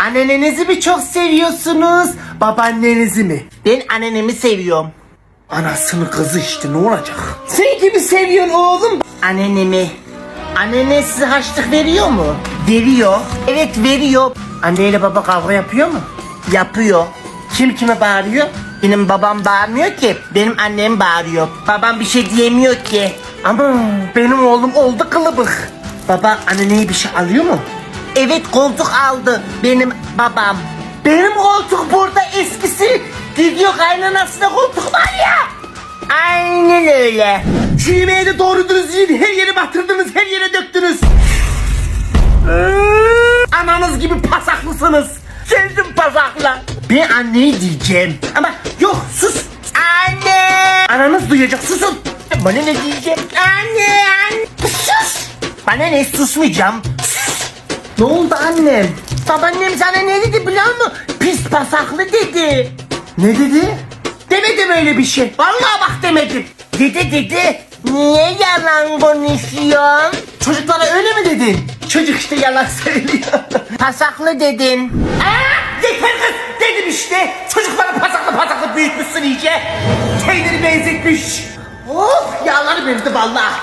Annenizi mi çok seviyorsunuz? Babaannenizi mi? Ben annemi seviyorum. Anasını kızı işte ne olacak? Sen kimi seviyorsun oğlum? Annemi. Annene size harçlık veriyor mu? Veriyor. Evet veriyor. Anneyle baba kavga yapıyor mu? Yapıyor. Kim kime bağırıyor? Benim babam bağırmıyor ki. Benim annem bağırıyor. Babam bir şey diyemiyor ki. Ama benim oğlum oldu kılıbık. Baba anneye bir şey alıyor mu? Evet koltuk aldı benim babam. Benim koltuk burada eskisi. Gidiyor kaynanasına koltuk var ya. Aynen öyle. Şu yemeği de doğru dürüst yiyin. Her yere batırdınız, her yere döktünüz. Ananız gibi pasaklısınız. Geldim pasakla. Ben anneyi diyeceğim. Ama yok sus. Anne. Ananız duyacak susun. Bana ne diyeceğim? Anne. anne. Sus. Bana ne susmayacağım. Ne oldu annem? Babaannem sana ne dedi biliyor musun? Pis pasaklı dedi. Ne dedi? Demedim öyle bir şey. Vallahi bak demedim. Dedi dedi. Niye yalan konuşuyorsun? Çocuklara öyle mi dedin? Çocuk işte yalan söylüyor. Pasaklı dedin. Aa, yeter kız dedim işte. Çocuklara pasaklı pasaklı büyütmüşsün iyice. Kendini benzetmiş. Of yağları verdi vallahi.